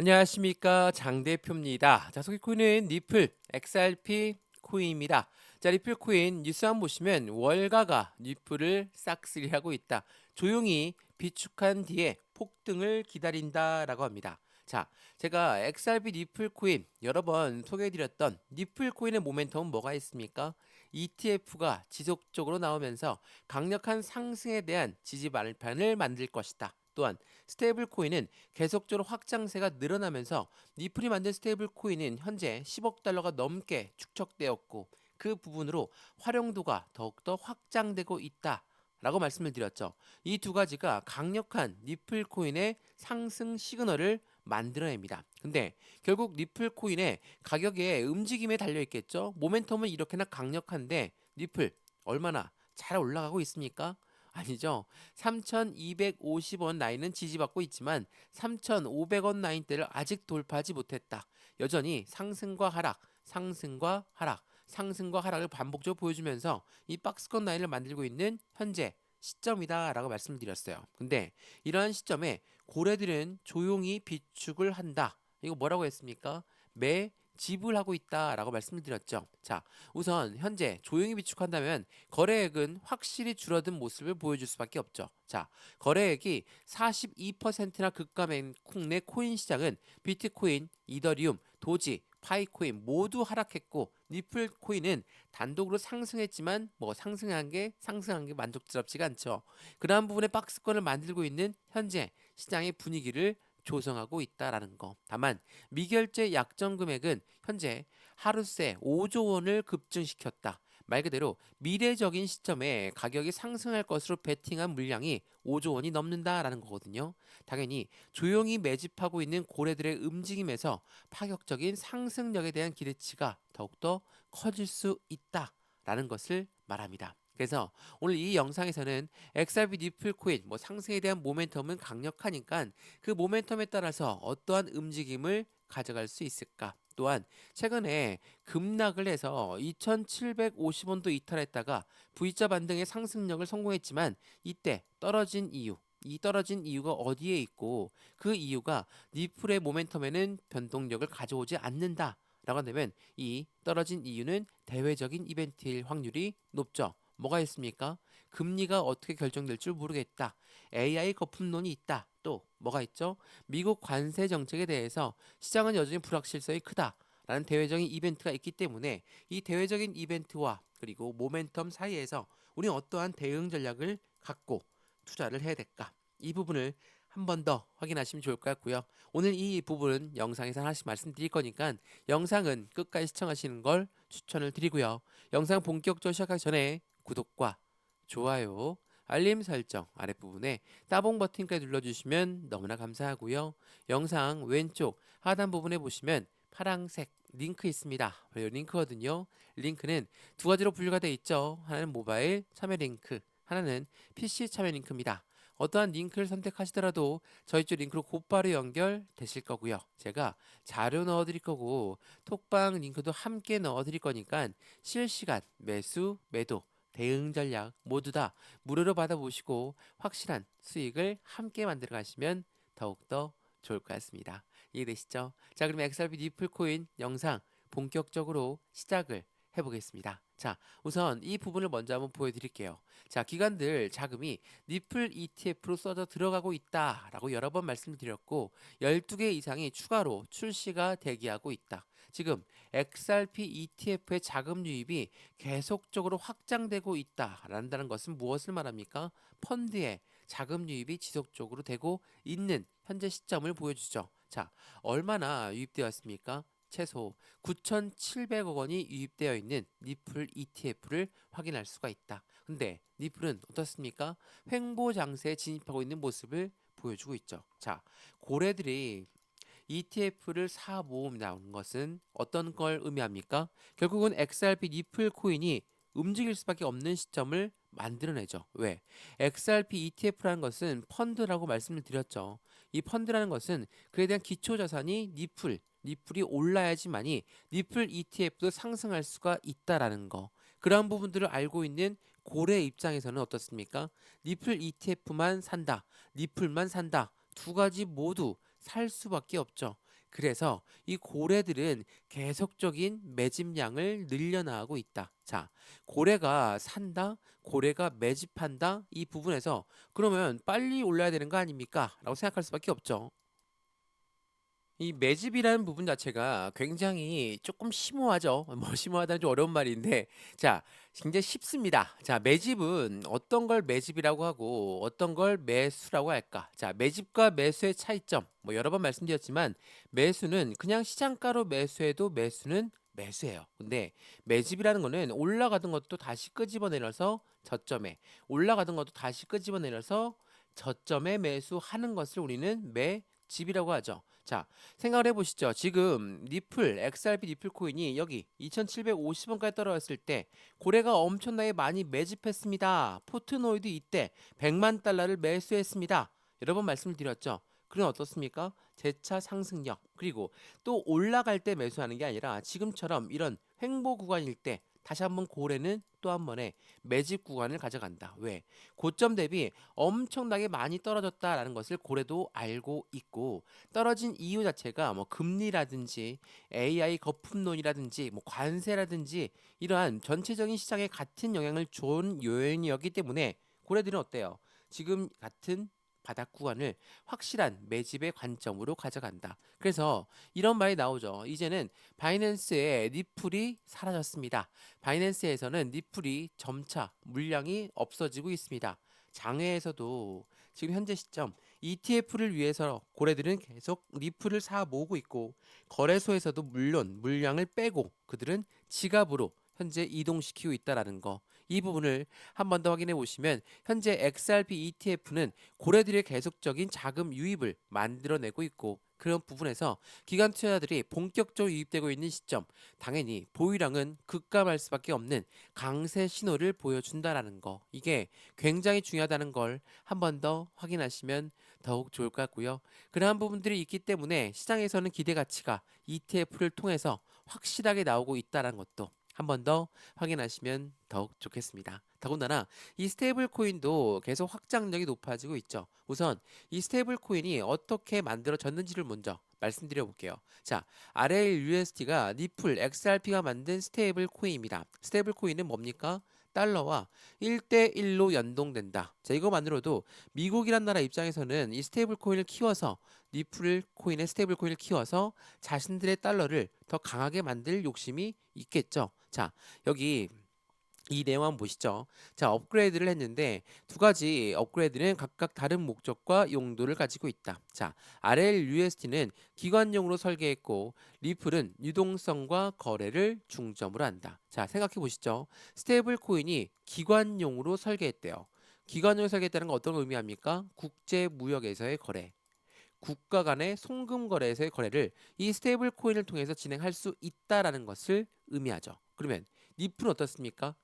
안녕하십니까 장 대표입니다. 자 소개코인은 리플 XRP 코인입니다. 자 리플 코인 뉴스 한번 보시면 월가가 리플을 싹쓸이하고 있다. 조용히 비축한 뒤에 폭등을 기다린다라고 합니다. 자 제가 XRP 리플 코인 여러 번 소개해드렸던 리플 코인의 모멘텀은 뭐가 있습니까? ETF가 지속적으로 나오면서 강력한 상승에 대한 지지 발판을 만들 것이다. 또한 스테이블 코인은 계속적으로 확장세가 늘어나면서 리플이 만든 스테이블 코인은 현재 10억 달러가 넘게 축적되었고 그 부분으로 활용도가 더욱더 확장되고 있다. 라고 말씀을 드렸죠. 이 두 가지가 강력한 리플 코인의 상승 시그널을 만들어냅니다. 근데 결국 리플 코인의 가격의 움직임에 달려 있겠죠. 모멘텀은 이렇게나 강력한데 리플 얼마나 잘 올라가고 있습니까? 아니죠. 3,250원 라인은 지지받고 있지만 3,500원 라인대를 아직 돌파하지 못했다. 여전히 상승과 하락, 상승과 하락, 상승과 하락을 반복적으로 보여주면서 이 박스권 라인을 만들고 있는 현재 시점이다라고 말씀드렸어요. 근데 이러한 시점에 고래들은 조용히 비축을 한다. 이거 뭐라고 했습니까? 매 지불하고 있다라고 말씀을 드렸죠. 자, 우선 현재 조용히 비축한다면 거래액은 확실히 줄어든 모습을 보여줄 수밖에 없죠. 자, 거래액이 42%나 급감한 국내 코인 시장은 비트코인, 이더리움, 도지, 파이코인 모두 하락했고 리플 코인은 단독으로 상승했지만 뭐 상승한 게 상승한 게 만족스럽지가 않죠. 그러한 부분에 박스권을 만들고 있는 현재 시장의 분위기를 조성하고 있다라는 거. 다만 미결제 약정 금액은 현재 하루새 5조 원을 급증시켰다. 말 그대로 미래적인 시점에 가격이 상승할 것으로 베팅한 물량이 5조 원이 넘는다라는 거거든요. 당연히 조용히 매집하고 있는 고래들의 움직임에서 파격적인 상승력에 대한 기대치가 더욱더 커질 수 있다라는 것을 말합니다. 그래서 오늘 이 영상에서는 XRP 리플 코인 뭐 상승에 대한 모멘텀은 강력하니까 그 모멘텀에 따라서 어떠한 움직임을 가져갈 수 있을까? 또한 최근에 급락을 해서 2,750원도 이탈했다가 V자 반등의 상승력을 성공했지만 이때 떨어진 이유 이 떨어진 이유가 어디에 있고 그 이유가 리플의 모멘텀에는 변동력을 가져오지 않는다. 라고 한다면 이 떨어진 이유는 대외적인 이벤트일 확률이 높죠. 뭐가 있습니까? 금리가 어떻게 결정될 줄 모르겠다. AI 거품론이 있다. 또 뭐가 있죠? 미국 관세 정책에 대해서 시장은 여전히 불확실성이 크다. 라는 대외적인 이벤트가 있기 때문에 이 대외적인 이벤트와 그리고 모멘텀 사이에서 우리는 어떠한 대응 전략을 갖고 투자를 해야 될까? 이 부분을 한 번 더 확인하시면 좋을 것 같고요. 오늘 이 부분은 영상에서 하나씩 말씀드릴 거니까 영상은 끝까지 시청하시는 걸 추천을 드리고요. 영상 본격적으로 시작하기 전에 구독과 좋아요, 알림 설정 아랫부분에 따봉 버튼까지 눌러주시면 너무나 감사하고요. 영상 왼쪽 하단 부분에 보시면 파랑색 링크 있습니다. 이 링크거든요. 링크는 두 가지로 분류가 되어 있죠. 하나는 모바일 참여 링크, 하나는 PC 참여 링크입니다. 어떠한 링크를 선택하시더라도 저희 쪽 링크로 곧바로 연결되실 거고요. 제가 자료 넣어드릴 거고 톡방 링크도 함께 넣어드릴 거니까 실시간 매수, 매도 대응 전략 모두 다 무료로 받아보시고 확실한 수익을 함께 만들어 가시면 더욱더 좋을 것 같습니다. 이해되시죠? 자, 그럼 XRP 리플 코인 영상 본격적으로 시작을 해보겠습니다. 자, 우선 이 부분을 먼저 한번 보여드릴게요. 자, 기관들 자금이 리플 ETF로 써져 들어가고 있다라고 여러 번 말씀드렸고 12개 이상이 추가로 출시가 대기하고 있다. 지금 XRP ETF의 자금 유입이 계속적으로 확장되고 있다라는 것은 무엇을 말합니까? 펀드의 자금 유입이 지속적으로 되고 있는 현재 시점을 보여주죠. 자, 얼마나 유입되었습니까? 최소 9,700억 원이 유입되어 있는 니플 ETF를 확인할 수가 있다. 근데 니플은 어떻습니까? 횡보 장세에 진입하고 있는 모습을 보여주고 있죠. 자, 고래들이 ETF를 사 모음 나온 것은 어떤 걸 의미합니까? 결국은 XRP 니플 코인이 움직일 수밖에 없는 시점을 만들어내죠. 왜? XRP ETF라는 것은 펀드라고 말씀을 드렸죠. 이 펀드라는 것은 그에 대한 기초 자산이 니플, 니플이 올라야지만이 니플 ETF도 상승할 수가 있다라는 거. 그런 부분들을 알고 있는 고래 입장에서는 어떻습니까? 니플 ETF만 산다, 니플만 산다. 두 가지 모두 살 수밖에 없죠. 그래서 이 고래들은 계속적인 매집량을 늘려나가고 있다. 자, 고래가 산다, 고래가 매집한다 이 부분에서 그러면 빨리 올라야 되는 거 아닙니까? 라고 생각할 수밖에 없죠. 이 매집이라는 부분 자체가 굉장히 조금 심오하죠. 뭐 심오하다는 좀 어려운 말인데 자 굉장히 쉽습니다. 자 매집은 어떤 걸 매집이라고 하고 어떤 걸 매수라고 할까? 자 매집과 매수의 차이점 뭐 여러 번 말씀드렸지만 매수는 그냥 시장가로 매수해도 매수는 매수예요. 근데 매집이라는 거는 올라가던 것도 다시 끄집어내려서 저점에 올라가던 것도 다시 끄집어내려서 저점에 매수하는 것을 우리는 매 집이라고 하죠. 자, 생각을 해보시죠. 지금 니플, XRP 니플 코인이 여기 2,750원까지 떨어졌을 때 고래가 엄청나게 많이 매집했습니다. 포트노이드 이때 100만 달러를 매수했습니다. 여러 번 말씀을 드렸죠. 그럼 어떻습니까? 재차 상승력 그리고 또 올라갈 때 매수하는 게 아니라 지금처럼 이런 횡보 구간일 때 다시 한번 고래는 또 한 번에 매집 구간을 가져간다. 왜? 고점 대비 엄청나게 많이 떨어졌다라는 것을 고래도 알고 있고 떨어진 이유 자체가 뭐 금리라든지 AI 거품론이라든지 뭐 관세라든지 이러한 전체적인 시장에 같은 영향을 준 요인이었기 때문에 고래들은 어때요? 지금 같은 바닥 구간을 확실한 매집의 관점으로 가져간다. 그래서 이런 말이 나오죠. 이제는 바이낸스의 니플이 사라졌습니다. 바이낸스에서는 니플이 점차 물량이 없어지고 있습니다. 장외에서도 지금 현재 시점 ETF를 위해서 고래들은 계속 니플을 사 모으고 있고 거래소에서도 물론 물량을 빼고 그들은 지갑으로 현재 이동시키고 있다라는 거. 이 부분을 한 번 더 확인해 보시면 현재 XRP ETF는 고래들의 계속적인 자금 유입을 만들어내고 있고 그런 부분에서 기관 투자자들이 본격적으로 유입되고 있는 시점 당연히 보유량은 급감할 수밖에 없는 강세 신호를 보여준다라는 거 이게 굉장히 중요하다는 걸 한 번 더 확인하시면 더욱 좋을 것 같고요. 그러한 부분들이 있기 때문에 시장에서는 기대 가치가 ETF를 통해서 확실하게 나오고 있다는 것도 한 번 더 확인하시면 더욱 좋겠습니다. 더군다나 이 스테이블 코인도 계속 확장력이 높아지고 있죠. 우선 이 스테이블 코인이 어떻게 만들어졌는지를 먼저 말씀드려 볼게요. 자, RLUSD가 니플 XRP가 만든 스테이블 코인입니다. 스테이블 코인은 뭡니까? 달러와 1대1로 연동된다. 자, 이거만으로도 미국이란 나라 입장에서는 이 스테이블 코인을 키워서 니플 코인의 스테이블 코인을 키워서 자신들의 달러를 더 강하게 만들 욕심이 있겠죠. 자, 여기 이 내용 한번 보시죠. 자, 업그레이드를 했는데 두 가지 업그레이드는 각각 다른 목적과 용도를 가지고 있다. 자, RLUSD는 기관용으로 설계했고 리플은 유동성과 거래를 중점으로 한다. 자, 생각해 보시죠. 스테이블 코인이 기관용으로 설계했대요. 기관용으로 설계했다는 건 어떤 걸 의미합니까? 국제 무역에서의 거래. 국가 간의 송금 거래에서의 거래를 이 스테이블 코인을 통해서 진행할 수 있다라는 것을 의미하죠. 그러면 니플은 어떻습니까?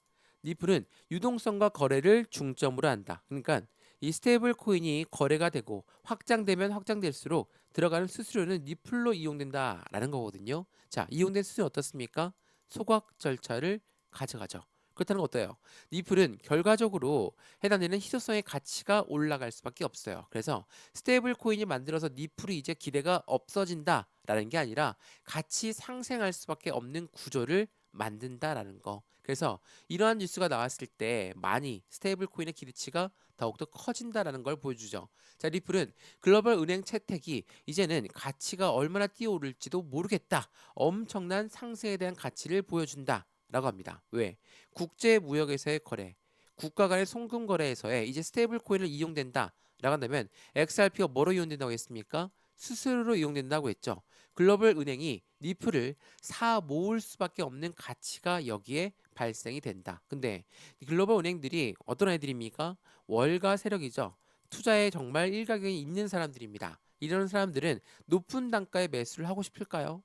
니플은 유동성과 거래를 중점으로 한다. 그러니까 이 스테이블 코인이 거래가 되고 확장되면 확장될수록 들어가는 수수료는 니플로 이용된다라는 거거든요. 자, 이용된 수수료 어떻습니까? 소각 절차를 가져가죠. 그렇다는 건 어때요? 니플은 결과적으로 해당되는 희소성의 가치가 올라갈 수밖에 없어요. 그래서 스테이블 코인이 만들어서 니플이 이제 기대가 없어진다 라는 게 아니라 같이 상생할 수밖에 없는 구조를 만든다라는 거. 그래서 이러한 뉴스가 나왔을 때 많이 스테이블 코인의 기대치가 더욱더 커진다라는 걸 보여주죠. 자, 리플은 글로벌 은행 채택이 이제는 가치가 얼마나 뛰어오를지도 모르겠다. 엄청난 상승에 대한 가치를 보여준다. 라고 합니다. 왜? 국제 무역에서의 거래, 국가 간의 송금 거래에서의 이제 스테이블 코인을 이용된다. 라고 한다면 XRP가 뭐로 이용된다고 했습니까? 수수료로 이용된다고 했죠. 글로벌 은행이 니플을 사 모을 수밖에 없는 가치가 여기에 발생이 된다. 근데 글로벌 은행들이 어떤 애들입니까? 월가 세력이죠. 투자에 정말 일가견이 있는 사람들입니다. 이런 사람들은 높은 단가의 매수를 하고 싶을까요?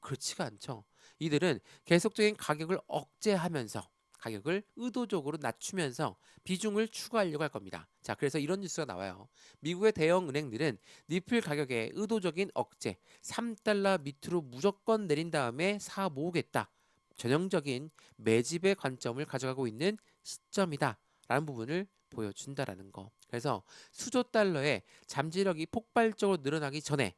그렇지가 않죠. 이들은 계속적인 가격을 억제하면서 가격을 의도적으로 낮추면서 비중을 추가하려고 할 겁니다. 자, 그래서 이런 뉴스가 나와요. 미국의 대형 은행들은 니플 가격에 의도적인 억제, 3달러 밑으로 무조건 내린 다음에 사 모으겠다. 전형적인 매집의 관점을 가져가고 있는 시점이다. 라는 부분을 보여준다라는 거. 그래서 수조 달러의 잠재력이 폭발적으로 늘어나기 전에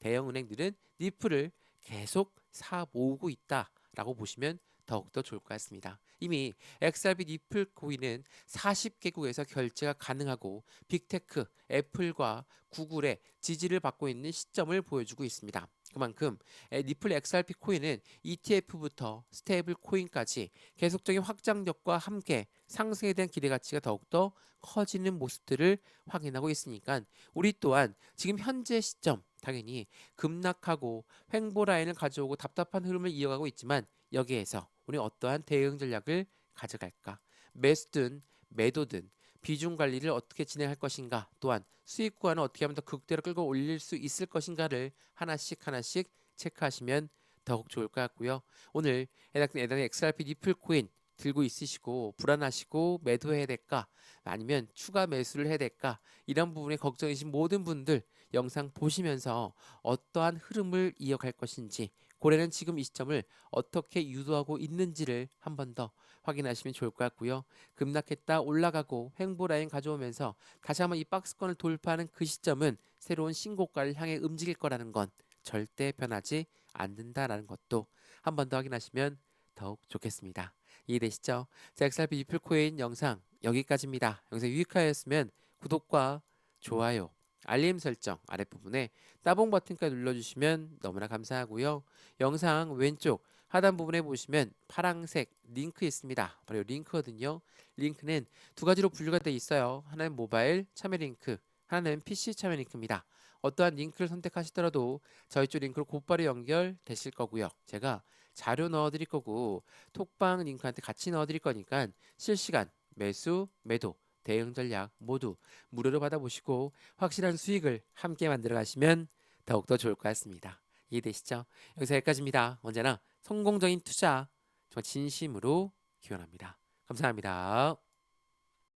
대형 은행들은 니플을 계속 사 모으고 있다라고 보시면 더욱더 좋을 것 같습니다. 이미 XRP 니플 코인은 40개국에서 결제가 가능하고 빅테크, 애플과 구글의 지지를 받고 있는 시점을 보여주고 있습니다. 그만큼 에, 니플 XRP 코인은 ETF부터 스테이블 코인까지 계속적인 확장력과 함께 상승에 대한 기대 가치가 더욱더 커지는 모습들을 확인하고 있으니까 우리 또한 지금 현재 시점 당연히 급락하고 횡보 라인을 가져오고 답답한 흐름을 이어가고 있지만 여기에서 우리 어떠한 대응 전략을 가져갈까? 매수든 매도든 비중 관리를 어떻게 진행할 것인가 또한 수익 구간을 어떻게 하면 더 극대로 끌고 올릴 수 있을 것인가를 하나씩 하나씩 체크하시면 더욱 좋을 것 같고요. 오늘 해당 해당 XRP 니플 코인 들고 있으시고 불안하시고 매도해야 될까 아니면 추가 매수를 해야 될까 이런 부분에 걱정이신 모든 분들 영상 보시면서 어떠한 흐름을 이어갈 것인지 고래는 지금 이 시점을 어떻게 유도하고 있는지를 한 번 더 확인하시면 좋을 것 같고요. 급락했다 올라가고 횡보 라인 가져오면서 다시 한번 이 박스권을 돌파하는 그 시점은 새로운 신고가를 향해 움직일 거라는 건 절대 변하지 않는다라는 것도 한 번 더 확인하시면 더욱 좋겠습니다. 이해되시죠? 자, XRP 리플코인 영상 여기까지입니다. 영상 유익하였으면 구독과 좋아요, 알림 설정 아랫부분에 따봉 버튼까지 눌러주시면 너무나 감사하고요. 영상 왼쪽 하단 부분에 보시면 파랑색 링크 있습니다. 바로 이 링크거든요. 링크는 두 가지로 분류가 되어 있어요. 하나는 모바일 참여 링크, 하나는 PC 참여 링크입니다. 어떠한 링크를 선택하시더라도 저희 쪽 링크로 곧바로 연결되실 거고요. 제가 자료 넣어드릴 거고 톡방 링크한테 같이 넣어드릴 거니까 실시간 매수, 매도, 대응 전략 모두 무료로 받아보시고 확실한 수익을 함께 만들어 가시면 더욱더 좋을 것 같습니다. 이해되시죠? 여기서 여기까지입니다. 언제나 성공적인 투자 정말 진심으로 기원합니다. 감사합니다.